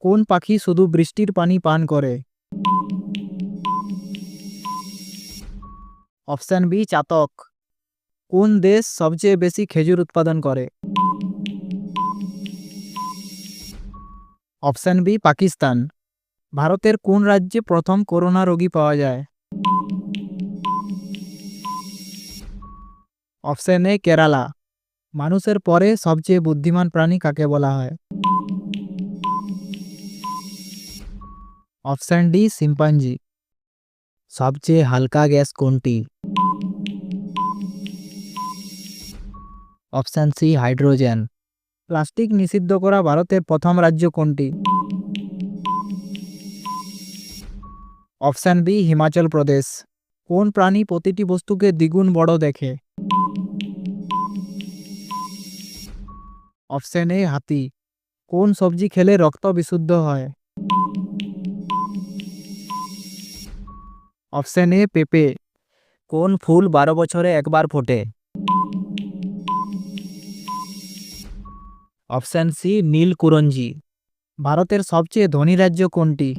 কোন পাখি শুধু বৃষ্টির পানি পান করে? অপশান বি, চাতক। কোন দেশ সবচেয়ে বেশি খেজুর উৎপাদন করে? Option B, Pakistan. ভারতের কোন রাজ্যে প্রথম করোনা রোগী পাওয়া যায়? Option A, Kerala. মানুষের পরে সবচেয়ে বুদ্ধিমান প্রাণী কাকে বলা হয়? অপশান ডি সিম্পাঞ্জি সবচেয়ে হালকা গ্যাস কোনটি অপশান সি হাইড্রোজেন প্লাস্টিক নিষিদ্ধ করা ভারতের প্রথম রাজ্য কোনটি অপশান বি হিমাচল প্রদেশ কোন প্রাণী প্রতিটি বস্তুকে দ্বিগুণ বড় দেখে অপশান এ হাতি কোন সবজি খেলে রক্ত বিশুদ্ধ হয় অপশান এ পেঁপে। কোন ফুল বারো বছরে একবার ফোটে? অপশান সি, নীল কুরঞ্জি। ভারতের সবচেয়ে ধনী রাজ্য কোনটি?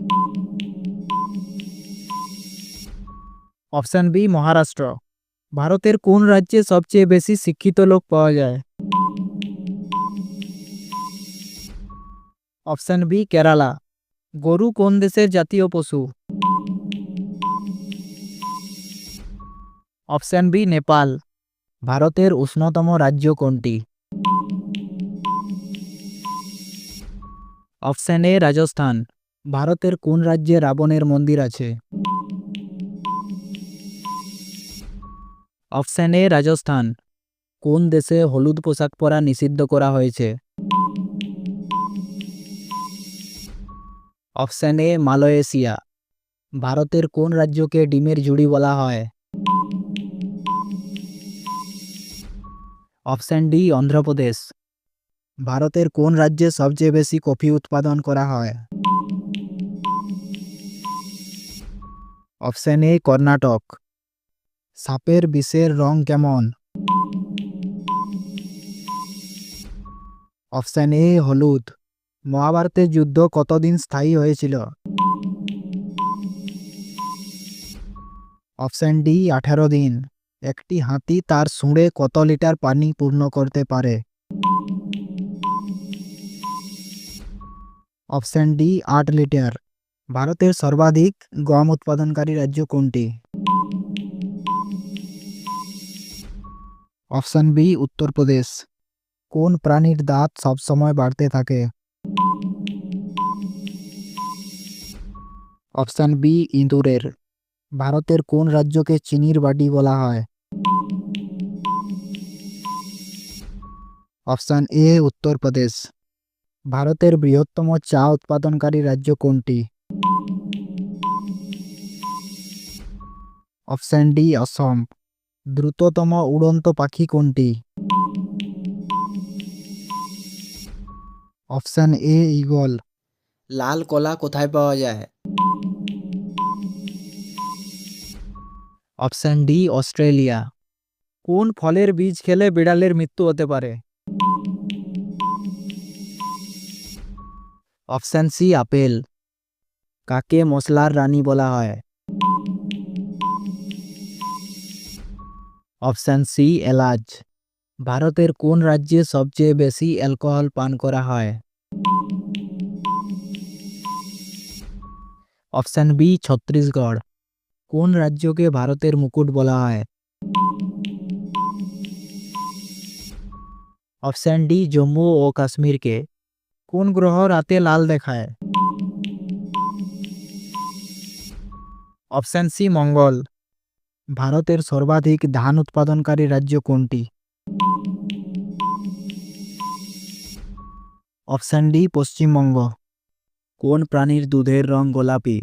Option B, Maharashtra. ভারতের কোন রাজ্যে সবচেয়ে বেশি শিক্ষিত লোক পাওয়া যায়? Option B, Kerala. গরু কোন দেশের জাতীয় পশু? Option B, Nepal. ভারতের উষ্ণতম রাজ্য কোনটি? Option A, Rajasthan. ভারতের কোন রাজ্যে রাবণের মন্দির আছে? Option A, Rajasthan. কোন দেশে হলুদ পোশাক পরা নিষিদ্ধ করা হয়েছে? Option A, Malaysia. ভারতের কোন রাজ্যকে ডিমের জুড়ি বলা হয়? Option D, Andhra Pradesh. ভারতের কোন রাজ্যে সবচেয়ে বেশি কফি উৎপাদন করা হয়? Option A, Karnataka. সাপের বিষের রং কেমন? অপশান এ, হলুদ। মহাভারতের যুদ্ধ কতদিন স্থায়ী হয়েছিল? অপশান ডি, আঠারো দিন। একটি হাতি তার সুঁড়ে কত লিটার পানি পূর্ণ করতে পারে? অপশান ডি, আট লিটার। ভারতের সর্বাধিক গম উৎপাদনকারী রাজ্য কোনটি? অপশান বি উত্তরপ্রদেশ কোন প্রাণীর দাঁত সবসময় বাড়তে থাকে? অপশান বি, ইঁদুরের। ভারতের কোন রাজ্যকে চিনির বাটি বলা হয়? অপশান এ উত্তরপ্রদেশ ভারতের বৃহত্তম চা উৎপাদনকারী রাজ্য কোনটি? Option D Assam. দ্রুততম উড়ন্ত পাখি কোনটি? অপশান এ ইগল লাল কলা কোথায় পাওয়া যায়? Option D Australia. কোন ফলের বীজ খেলে বিড়ালের মৃত্যু হতে পারে? Option C apple. কাকে মশলার রানী বলা হয়? অপশান সি এলাচ। ভারতের কোন রাজ্যে সবচেয়ে বেশি অ্যালকোহল পান করা হয়? Option B, Chhattisgarh. কোন রাজ্যকে ভারতের মুকুট বলা হয়? অপশান ডি, জম্মু ও কাশ্মীরকে। কোন গ্রহ রাতে লাল দেখায়? অপশান সি, মঙ্গল। ভারতের সর্বাধিক ধান উৎপাদনকারী রাজ্য কোনটি? Option D, Paschimbanga. কোন প্রাণীর দুধের রং গোলাপি?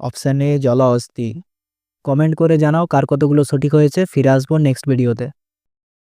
অপশান এ জল অস্থি কমেন্ট করে জানাও কার কতগুলো সঠিক হয়েছে, ফিরে আসব নেক্সট ভিডিওতে